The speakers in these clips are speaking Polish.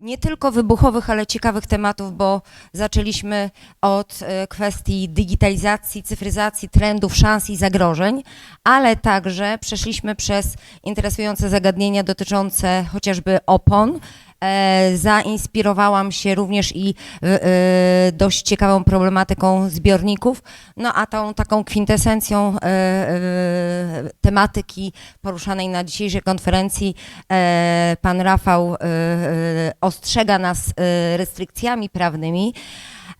nie tylko wybuchowych, ale ciekawych tematów, bo zaczęliśmy od e, kwestii digitalizacji, cyfryzacji, trendów, szans i zagrożeń, ale także przeszliśmy przez interesujące zagadnienia dotyczące chociażby opon. E, zainspirowałam się również i e, e, dość ciekawą problematyką zbiorników, no a tą taką kwintesencją tematyki poruszanej na dzisiejszej konferencji pan Rafał ostrzega nas restrykcjami prawnymi.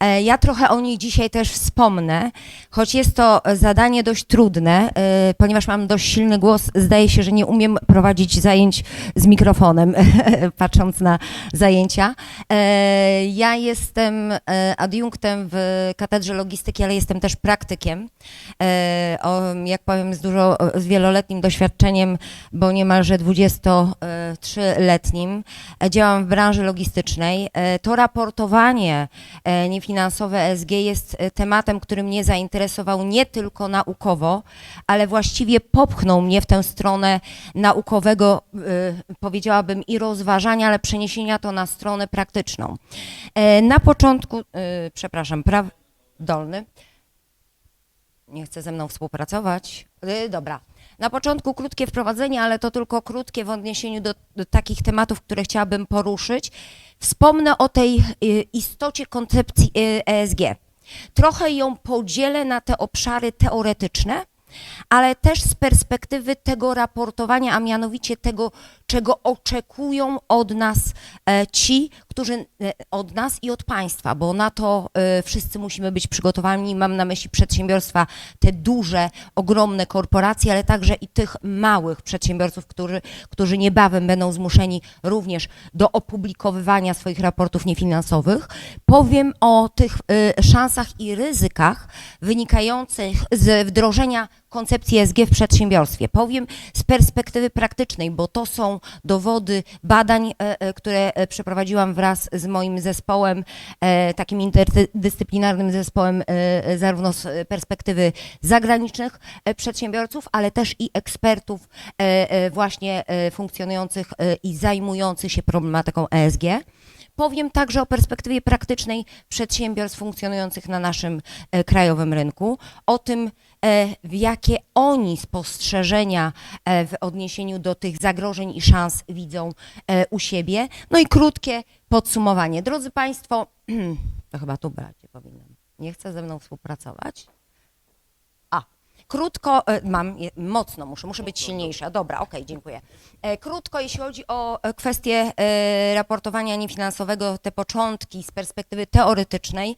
E, Ja trochę o niej dzisiaj też wspomnę, choć jest to zadanie dość trudne, e, ponieważ mam dość silny głos, zdaje się, że nie umiem prowadzić zajęć z mikrofonem, patrząc na zajęcia. E, Ja jestem adiunktem w katedrze logistyki, ale jestem też praktykiem. Jak powiem, z dużo, z wieloletnim doświadczeniem, bo niemalże 23-letnim. E, Działam w branży logistycznej. To raportowanie e, niefinansowe ESG jest e, tematem, który mnie zainteresował nie tylko naukowo, ale właściwie popchnął mnie w tę stronę naukowego, e, powiedziałabym, i rozważania, ale przeniesienia to na stronę praktyczną. E, Na początku, przepraszam, praw dolny. Nie chce ze mną współpracować. Dobra. Na początku krótkie wprowadzenie, ale to tylko krótkie w odniesieniu do, do takich tematów, które chciałabym poruszyć. Wspomnę o tej y, istocie koncepcji y, ESG. Trochę ją podzielę na te obszary teoretyczne, ale też z perspektywy tego raportowania, a mianowicie tego, czego oczekują od nas e, ci, którzy e, od nas i od państwa, bo na to e, wszyscy musimy być przygotowani. Mam na myśli przedsiębiorstwa, te duże, ogromne korporacje, ale także i tych małych przedsiębiorców, którzy, którzy niebawem będą zmuszeni również do opublikowywania swoich raportów niefinansowych. Powiem o tych e, szansach i ryzykach wynikających z wdrożenia koncepcji ESG w przedsiębiorstwie. Powiem z perspektywy praktycznej, bo to są dowody badań, e, e, które e, przeprowadziłam wraz z moim zespołem, takim interdyscyplinarnym zespołem, zarówno z perspektywy zagranicznych przedsiębiorców, ale też i ekspertów właśnie funkcjonujących i zajmujących się problematyką ESG. Powiem także o perspektywie praktycznej przedsiębiorstw funkcjonujących na naszym e, krajowym rynku, o tym, e, w jakie oni spostrzeżenia e, w odniesieniu do tych zagrożeń i szans widzą e, u siebie. No i krótkie podsumowanie. Drodzy Państwo, to chyba tu bardziej powinnam. Nie chce ze mną współpracować. Krótko, e, mam, mocno muszę, muszę być silniejsza. Dobra, okej, dziękuję. E, Krótko, jeśli chodzi o e, kwestię raportowania niefinansowego, te początki z perspektywy teoretycznej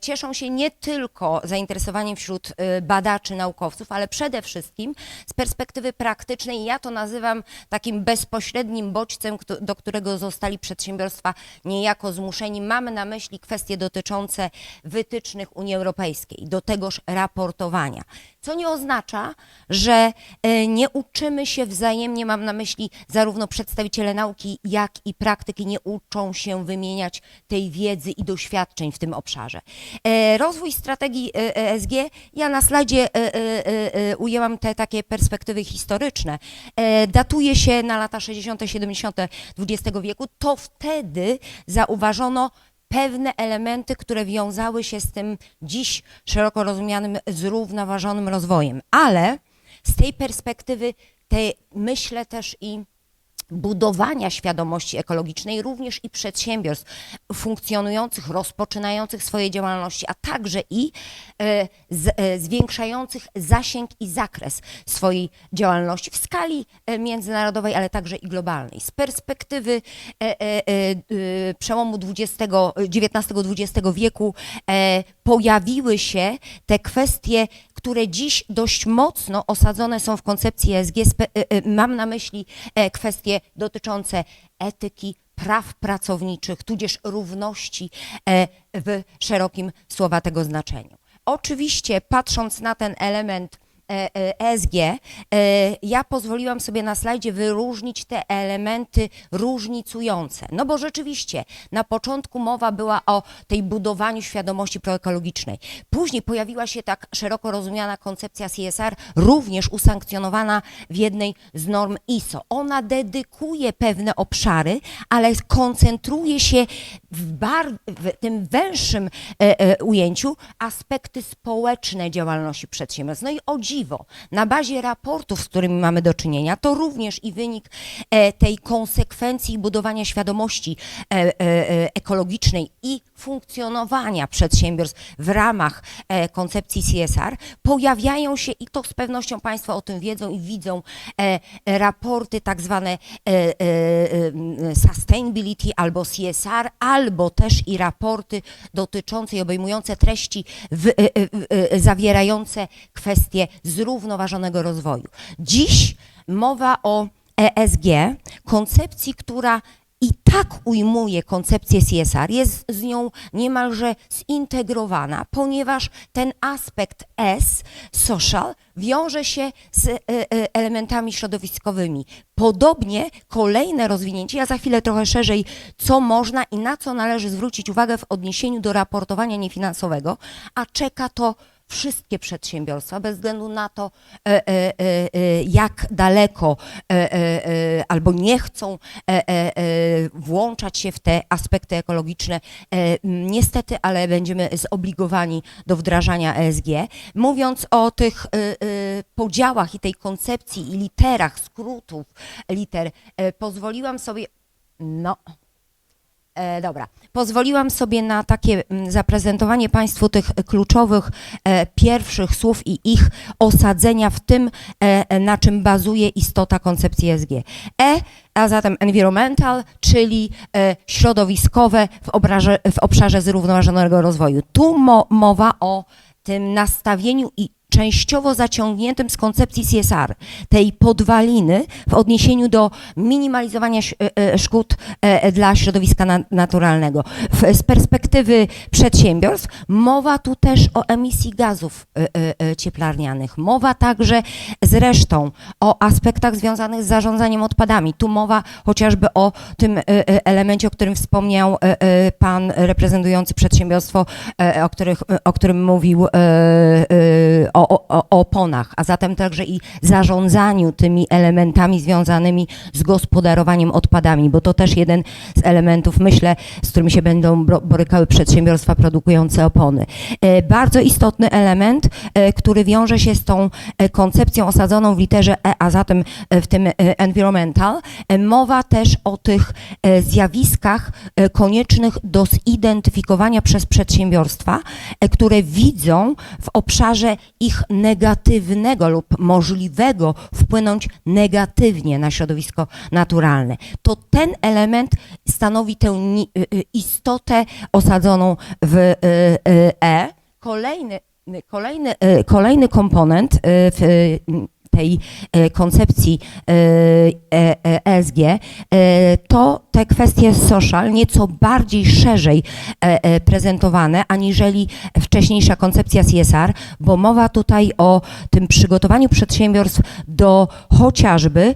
cieszą się nie tylko zainteresowaniem wśród badaczy, naukowców, ale przede wszystkim z perspektywy praktycznej. Ja to nazywam takim bezpośrednim bodźcem, do którego zostali przedsiębiorstwa niejako zmuszeni. Mamy na myśli kwestie dotyczące wytycznych Unii Europejskiej, do tegoż raportowania. Co nie oznacza, że e, nie uczymy się wzajemnie, mam na myśli zarówno przedstawiciele nauki, jak i praktyki nie uczą się wymieniać tej wiedzy i doświadczeń w tym obszarze. E, Rozwój strategii e, ESG, ja na slajdzie e, e, e, e, ujęłam te takie perspektywy historyczne, e, datuje się na lata 60., 70. XX wieku, to wtedy zauważono pewne elementy, które wiązały się z tym dziś szeroko rozumianym zrównoważonym rozwojem. Ale z tej perspektywy, tej, myślę też i budowania świadomości ekologicznej również i przedsiębiorstw funkcjonujących, rozpoczynających swoje działalności, a także i e, e, zwiększających zasięg i zakres swojej działalności w skali e, międzynarodowej, ale także i globalnej. Z perspektywy przełomu XIX-XX wieku pojawiły się te kwestie, które dziś dość mocno osadzone są w koncepcji ESG. E, e, Mam na myśli e, kwestie dotyczące etyki, praw pracowniczych, tudzież równości w szerokim słowa tego znaczeniu. Oczywiście, patrząc na ten element ESG, e, ja pozwoliłam sobie na slajdzie wyróżnić te elementy różnicujące. No bo rzeczywiście na początku mowa była o tej budowaniu świadomości proekologicznej. Później pojawiła się tak szeroko rozumiana koncepcja CSR, również usankcjonowana w jednej z norm ISO. Ona dedykuje pewne obszary, ale koncentruje się w, bar- w tym węższym e, e, ujęciu aspekty społeczne działalności przedsiębiorstw. No i o na bazie raportów, z którymi mamy do czynienia, to również i wynik e, tej konsekwencji budowania świadomości e, e, ekologicznej i funkcjonowania przedsiębiorstw w ramach koncepcji CSR, pojawiają się i to z pewnością Państwo o tym wiedzą i widzą raporty tak zwane sustainability albo CSR, albo też i raporty dotyczące i obejmujące treści w, e, e, zawierające kwestie zrównoważonego rozwoju. Dziś mowa o ESG, koncepcji, która i tak ujmuje koncepcję CSR, jest z nią niemalże zintegrowana, ponieważ ten aspekt S, social, wiąże się z e, e, elementami środowiskowymi. Podobnie kolejne rozwinięcie, ja za chwilę trochę szerzej, co można i na co należy zwrócić uwagę w odniesieniu do raportowania niefinansowego, a czeka to wszystkie przedsiębiorstwa, bez względu na to, e, e, e, jak daleko albo nie chcą włączać się w te aspekty ekologiczne. Niestety, ale będziemy zobligowani do wdrażania ESG. Mówiąc o tych podziałach i tej koncepcji i literach, skrótów liter, pozwoliłam sobie, no, dobra, pozwoliłam sobie na takie mm, zaprezentowanie Państwu tych kluczowych e, pierwszych słów i ich osadzenia w tym, e, e, na czym bazuje istota koncepcji ESG. E, a zatem environmental, czyli e, środowiskowe w, obraże, w obszarze zrównoważonego rozwoju. Tu mo, mowa o tym nastawieniu i częściowo zaciągniętym z koncepcji CSR, tej podwaliny w odniesieniu do minimalizowania e, e, szkód e, dla środowiska na, naturalnego. Z perspektywy przedsiębiorstw mowa tu też o emisji gazów cieplarnianych. Mowa także zresztą o aspektach związanych z zarządzaniem odpadami. Tu mowa chociażby o tym elemencie, o którym wspomniał pan reprezentujący przedsiębiorstwo, o, których, o którym mówił o, o, o oponach, a zatem także i zarządzaniu tymi elementami związanymi z gospodarowaniem odpadami, bo to też jeden z elementów, myślę, z którymi się będą borykały przedsiębiorstwa produkujące opony. E, Bardzo istotny element, e, który wiąże się z tą e, koncepcją osadzoną w literze E, a zatem w tym environmental, mowa też o tych zjawiskach koniecznych do zidentyfikowania przez przedsiębiorstwa, które widzą w obszarze ich negatywnego lub możliwego wpłynąć negatywnie na środowisko naturalne. To ten element stanowi tę y, y, istotę osadzoną w y, E. Kolejny, kolejny, kolejny komponent w tej e, koncepcji e, e, e, ESG, to te kwestie social nieco bardziej szerzej prezentowane aniżeli wcześniejsza koncepcja CSR, bo mowa tutaj o tym przygotowaniu przedsiębiorstw do chociażby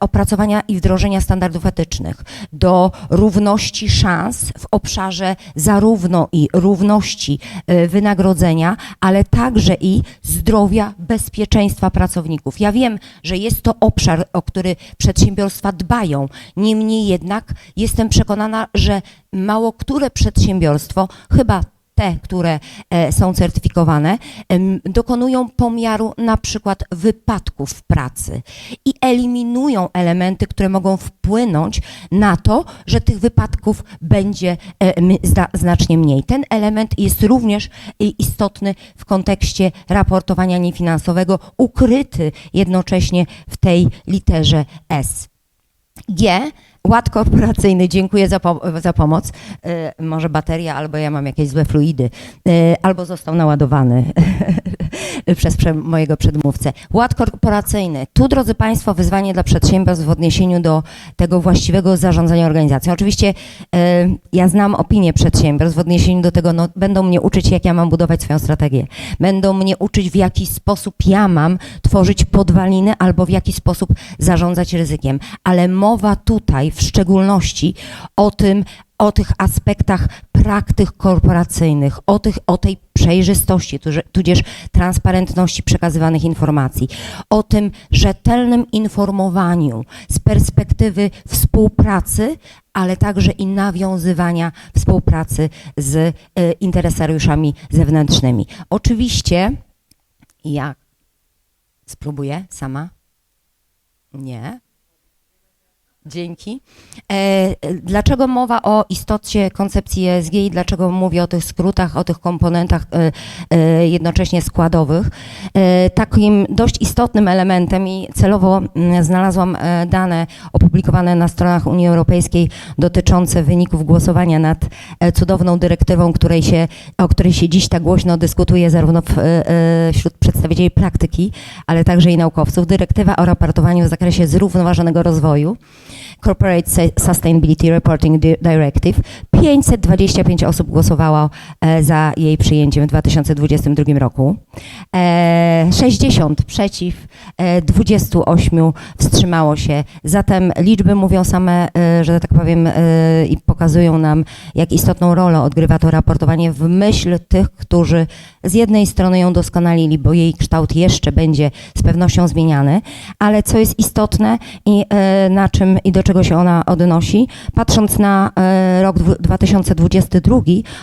opracowania i wdrożenia standardów etycznych, do równości szans w obszarze zarówno i równości wynagrodzenia, ale także i zdrowia, bezpieczeństwa pracowników. Ja wiem, że jest to obszar, o który przedsiębiorstwa dbają. Niemniej jednak jestem przekonana, że mało które przedsiębiorstwo, chyba te, które e, są certyfikowane, dokonują pomiaru na przykład wypadków w pracy i eliminują elementy, które mogą wpłynąć na to, że tych wypadków będzie e, znacznie mniej. Ten element jest również i- istotny w kontekście raportowania niefinansowego, ukryty jednocześnie w tej literze S. G Ład korporacyjny, dziękuję za, po, za pomoc. E, może bateria, albo ja mam jakieś złe fluidy, e, albo został naładowany przez prze, mojego przedmówcę. Ład korporacyjny. Tu, drodzy Państwo, wyzwanie dla przedsiębiorstw w odniesieniu do tego właściwego zarządzania organizacją. Oczywiście e, ja znam opinię przedsiębiorstw w odniesieniu do tego, no, będą mnie uczyć, jak ja mam budować swoją strategię. Będą mnie uczyć, w jaki sposób ja mam tworzyć podwaliny albo w jaki sposób zarządzać ryzykiem. Ale mowa tutaj w szczególności o tym, o tych aspektach praktyk korporacyjnych, o, tych, o tej przejrzystości, tudzież transparentności przekazywanych informacji, o tym rzetelnym informowaniu z perspektywy współpracy, ale także i nawiązywania współpracy z e, interesariuszami zewnętrznymi. Oczywiście ja spróbuję sama. Nie. Dzięki. E, dlaczego mowa o istocie koncepcji ESG i dlaczego mówię o tych skrótach, o tych komponentach e, e, jednocześnie składowych? Takim dość istotnym elementem i celowo mm, znalazłam dane opublikowane na stronach Unii Europejskiej dotyczące wyników głosowania nad cudowną dyrektywą, której się, o której się dziś tak głośno dyskutuje zarówno w, wśród przedstawicieli praktyki, ale także i naukowców. Dyrektywa o raportowaniu w zakresie zrównoważonego rozwoju. Corporate Sustainability Reporting Di- Directive. 525 osób głosowało e, za jej przyjęciem w 2022 roku. E, 60 przeciw, e, 28 wstrzymało się. Zatem liczby mówią same, e, że tak powiem, e, i pokazują nam, jak istotną rolę odgrywa to raportowanie w myśl tych, którzy z jednej strony ją doskonalili, bo jej kształt jeszcze będzie z pewnością zmieniany, ale co jest istotne i e, na czym i do czego się ona odnosi, patrząc na e, rok dwu- 2022,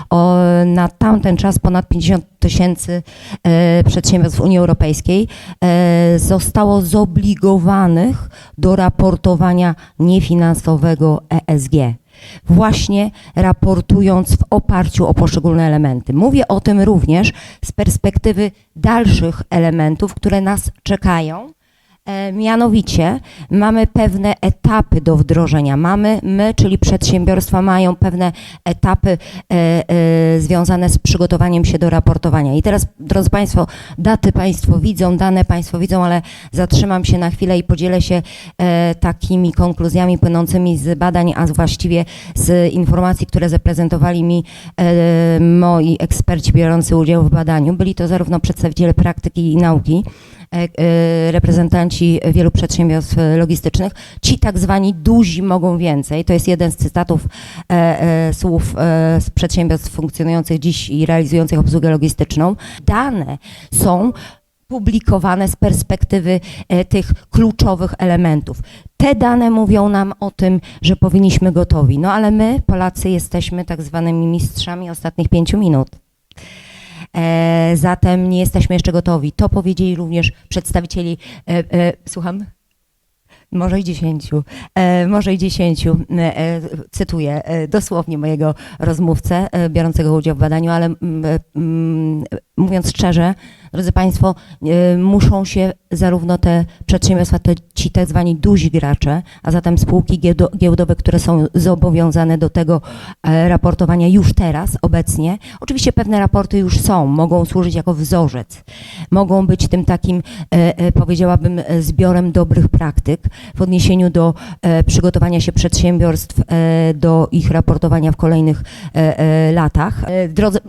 o, na tamten czas ponad 50 tysięcy e, przedsiębiorstw Unii Europejskiej e, zostało zobligowanych do raportowania niefinansowego ESG właśnie raportując w oparciu o poszczególne elementy. Mówię o tym również z perspektywy dalszych elementów, które nas czekają. E, mianowicie mamy pewne etapy do wdrożenia. Mamy, my, czyli przedsiębiorstwa, mają pewne etapy e, e, związane z przygotowaniem się do raportowania. I teraz, drodzy Państwo, daty Państwo widzą, dane Państwo widzą, ale zatrzymam się na chwilę i podzielę się e, takimi konkluzjami płynącymi z badań, a właściwie z informacji, które zaprezentowali mi e, moi eksperci biorący udział w badaniu. Byli to zarówno przedstawiciele praktyki i nauki, reprezentanci wielu przedsiębiorstw e, logistycznych. Ci tak zwani duzi mogą więcej. To jest jeden z cytatów e, e, słów e, z przedsiębiorstw funkcjonujących dziś i realizujących obsługę logistyczną. Dane są publikowane z perspektywy e, tych kluczowych elementów. Te dane mówią nam o tym, że powinniśmy gotowi. No ale my, Polacy, jesteśmy tak zwanymi mistrzami ostatnich pięciu minut. E, zatem nie jesteśmy jeszcze gotowi. To powiedzieli również przedstawicieli, e, e, słucham? Może i dziesięciu, może i dziesięciu, cytuję dosłownie mojego rozmówcę biorącego udział w badaniu, ale mm, mm, mówiąc szczerze, drodzy Państwo, e, muszą się zarówno te przedsiębiorstwa, te, ci tak zwani duzi gracze, a zatem spółki giełdo, giełdowe, które są zobowiązane do tego e, raportowania już teraz, obecnie. Oczywiście pewne raporty już są, mogą służyć jako wzorzec, mogą być tym takim, e, powiedziałabym, zbiorem dobrych praktyk w odniesieniu do przygotowania się przedsiębiorstw do ich raportowania w kolejnych latach. Drodzy,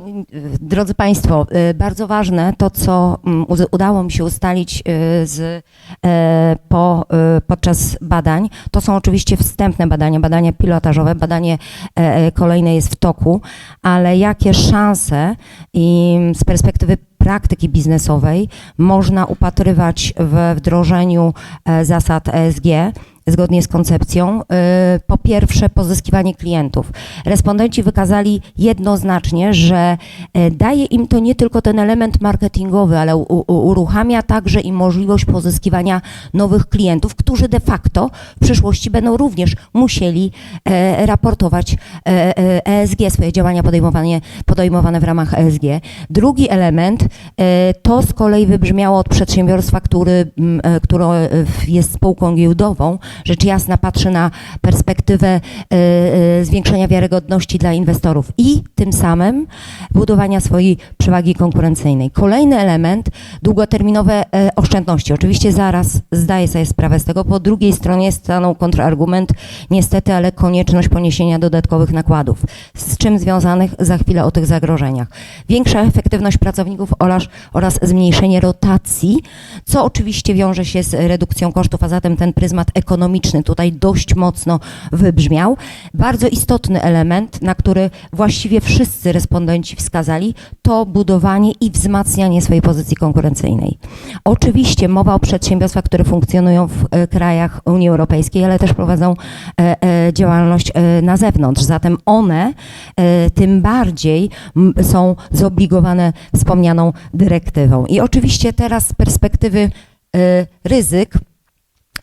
drodzy Państwo, bardzo ważne to, co mm, udało mi się ustalić e, z, e, po, e, podczas badań, to są oczywiście wstępne badania, badania pilotażowe, badanie e, e, kolejne jest w toku, ale jakie szanse i z perspektywy praktyki biznesowej można upatrywać w wdrożeniu e, zasad ESG zgodnie z koncepcją. Y, Po pierwsze, pozyskiwanie klientów. Respondenci wykazali jednoznacznie, że e, daje im to nie tylko ten element marketingowy, ale uruchamia także i możliwość pozyskiwania nowych klientów, którzy de facto w przyszłości będą również musieli e, raportować e, e, ESG, swoje działania podejmowane, podejmowane w ramach ESG. Drugi element e, to z kolei wybrzmiało od przedsiębiorstwa, który, e, które e, jest spółką giełdową, rzecz jasna patrzy na perspektywę e, e, zwiększenia wiarygodności dla inwestorów i tym samym budowania swojej przewagi konkurencyjnej. Kolejny element, długoterminowe e, oszczędności. Oczywiście zaraz zdaję sobie sprawę z tego. Po drugiej stronie stanął kontrargument, niestety, ale konieczność poniesienia dodatkowych nakładów. Z czym związanych? Za chwilę o tych zagrożeniach. Większa efektywność pracowników oraz, oraz zmniejszenie rotacji, co oczywiście wiąże się z redukcją kosztów, a zatem ten pryzmat ekonomiczny tutaj dość mocno wybrzmiał. Bardzo istotny element, na który właściwie wszyscy respondenci wskazali, to budowanie i wzmacnianie swojej pozycji konkurencyjnej. Oczywiście mowa o przedsiębiorstwach, które funkcjonują w e, krajach Unii Europejskiej, ale też prowadzą e, e, działalność na zewnątrz. Zatem one tym bardziej są zobligowane wspomnianą dyrektywą. I oczywiście teraz z perspektywy ryzyk,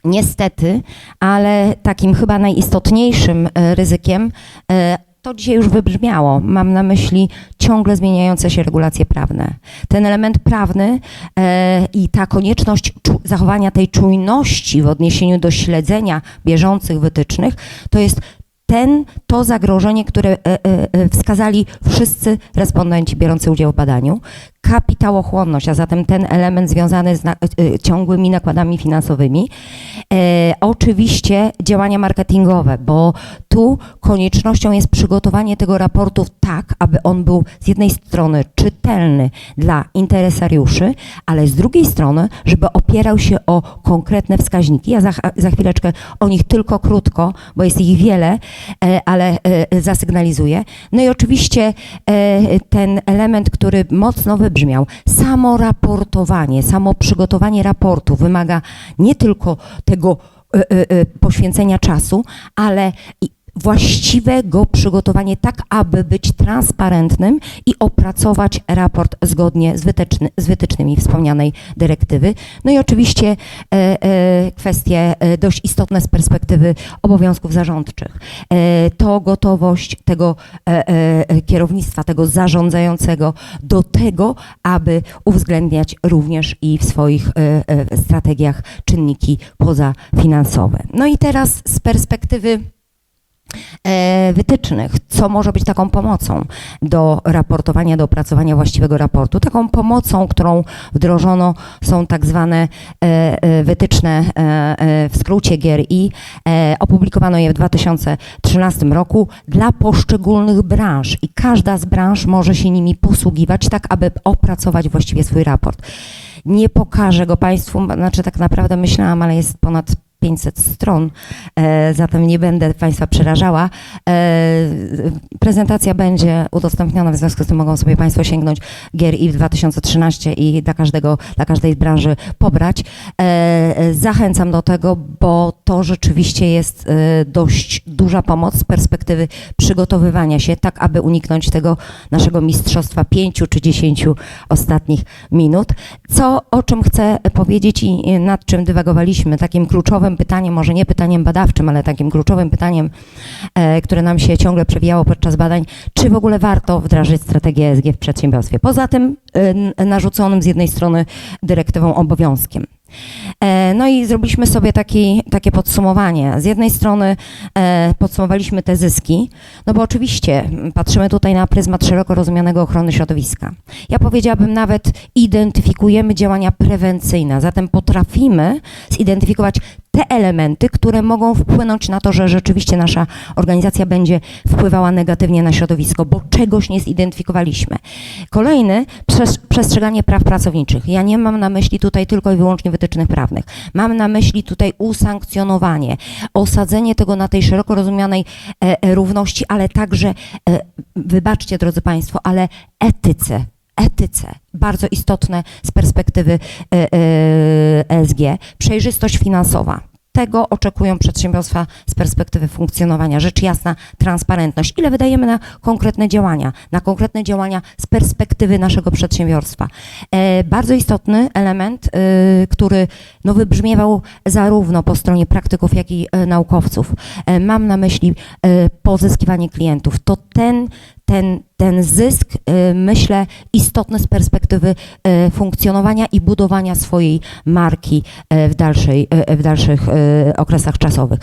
niestety, ale takim chyba najistotniejszym e, ryzykiem e, to dzisiaj już wybrzmiało. Mam na myśli ciągle zmieniające się regulacje prawne. Ten element prawny e, i ta konieczność zachowania tej czujności w odniesieniu do śledzenia bieżących wytycznych to jest ten, to zagrożenie, które e, e, e, wskazali wszyscy respondenci biorący udział w badaniu. Kapitałochłonność, a zatem ten element związany z na, e, ciągłymi nakładami finansowymi. E, oczywiście działania marketingowe, bo tu koniecznością jest przygotowanie tego raportu tak, aby on był z jednej strony czytelny dla interesariuszy, ale z drugiej strony, żeby opierał się o konkretne wskaźniki. Ja za, za chwileczkę o nich tylko krótko, bo jest ich wiele, ale e, zasygnalizuję. No i oczywiście ten element, który mocno wybrzmiał, samo raportowanie, samo przygotowanie raportu wymaga nie tylko tego e, e, e, poświęcenia czasu, ale właściwego przygotowania tak, aby być transparentnym i opracować raport zgodnie z, wytyczny, z wytycznymi wspomnianej dyrektywy. No i oczywiście e, e, kwestie e, dość istotne z perspektywy obowiązków zarządczych. E, to gotowość tego e, e, kierownictwa, tego zarządzającego do tego, aby uwzględniać również i w swoich e, e, strategiach czynniki pozafinansowe. No i teraz z perspektywy wytycznych, co może być taką pomocą do raportowania, do opracowania właściwego raportu. Taką pomocą, którą wdrożono są tak zwane e, e, wytyczne e, e, w skrócie GRI. E, opublikowano je w 2013 roku dla poszczególnych branż i każda z branż może się nimi posługiwać tak, aby opracować właściwie swój raport. Nie pokażę go Państwu, znaczy tak naprawdę myślałam, ale jest ponad 500 stron, e, zatem nie będę Państwa przerażała. E, prezentacja będzie udostępniona, w związku z tym mogą sobie Państwo sięgnąć GRI w 2013 i dla, każdego, dla każdej branży pobrać. E, zachęcam do tego, bo to rzeczywiście jest dość duża pomoc z perspektywy przygotowywania się, tak aby uniknąć tego naszego mistrzostwa pięciu czy dziesięciu ostatnich minut. Co, o czym chcę powiedzieć i nad czym dywagowaliśmy, takim kluczowym pytaniem, może nie pytaniem badawczym, ale takim kluczowym pytaniem, e, które nam się ciągle przewijało podczas badań, czy w ogóle warto wdrażać strategię ESG w przedsiębiorstwie. Poza tym e, narzuconym z jednej strony dyrektywą obowiązkiem. E, No i zrobiliśmy sobie taki, takie podsumowanie. Z jednej strony podsumowaliśmy te zyski, no bo oczywiście patrzymy tutaj na pryzmat szeroko rozumianego ochrony środowiska. Ja powiedziałabym nawet identyfikujemy działania prewencyjne, zatem potrafimy zidentyfikować te elementy, które mogą wpłynąć na to, że rzeczywiście nasza organizacja będzie wpływała negatywnie na środowisko, bo czegoś nie zidentyfikowaliśmy. Kolejny, przes- przestrzeganie praw pracowniczych. Ja nie mam na myśli tutaj tylko i wyłącznie wytycznych prawnych. Mam na myśli tutaj usankcjonowanie, osadzenie tego na tej szeroko rozumianej e, e, równości, ale także, e, wybaczcie drodzy Państwo, ale etyce etyce, bardzo istotne z perspektywy e, e, ESG, przejrzystość finansowa. Tego oczekują przedsiębiorstwa z perspektywy funkcjonowania. Rzecz jasna, transparentność. Ile wydajemy na konkretne działania, na konkretne działania z perspektywy naszego przedsiębiorstwa. E, bardzo istotny element, e, który no, wybrzmiewał zarówno po stronie praktyków, jak i e, naukowców. E, mam na myśli e, pozyskiwanie klientów. To ten ten, ten zysk, y, myślę, istotny z perspektywy y, funkcjonowania i budowania swojej marki y, w, dalszej, w dalszych okresach czasowych.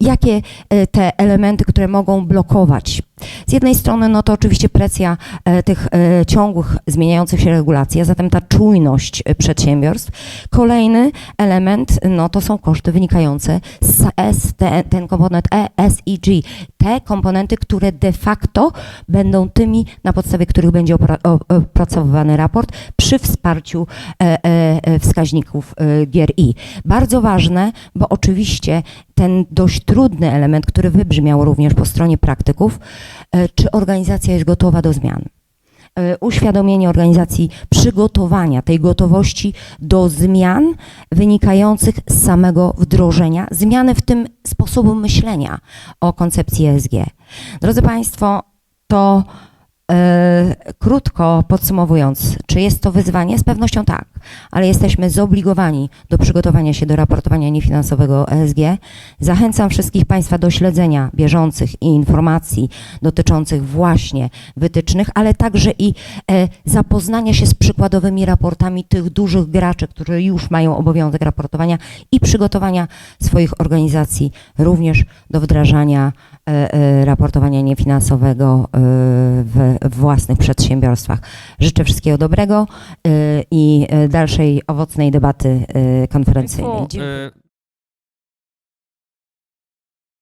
Jakie te elementy, które mogą blokować? Z jednej strony, no to oczywiście presja tych ciągłych, zmieniających się regulacji, a zatem ta czujność przedsiębiorstw. Kolejny element, no to są koszty wynikające z S, te, ten komponent E, S i G. Te komponenty, które de facto będą tymi, na podstawie których będzie opracowywany raport przy wsparciu e, e, e, wskaźników GRI. Bardzo ważne, bo oczywiście ten dość trudny element, który wybrzmiał również po stronie praktyków, czy organizacja jest gotowa do zmian. Uświadomienie organizacji przygotowania, tej gotowości do zmian wynikających z samego wdrożenia, zmiany w tym sposobu myślenia o koncepcji ESG. Drodzy Państwo, to krótko podsumowując, czy jest to wyzwanie? Z pewnością tak, ale jesteśmy zobligowani do przygotowania się do raportowania niefinansowego ESG. Zachęcam wszystkich Państwa do śledzenia bieżących i informacji dotyczących właśnie wytycznych, ale także i e, zapoznania się z przykładowymi raportami tych dużych graczy, którzy już mają obowiązek raportowania i przygotowania swoich organizacji również do wdrażania e, e, raportowania niefinansowego e, w własnych przedsiębiorstwach. Życzę wszystkiego dobrego e, i e, dalszej owocnej debaty e, konferencyjnej. Dziękuję.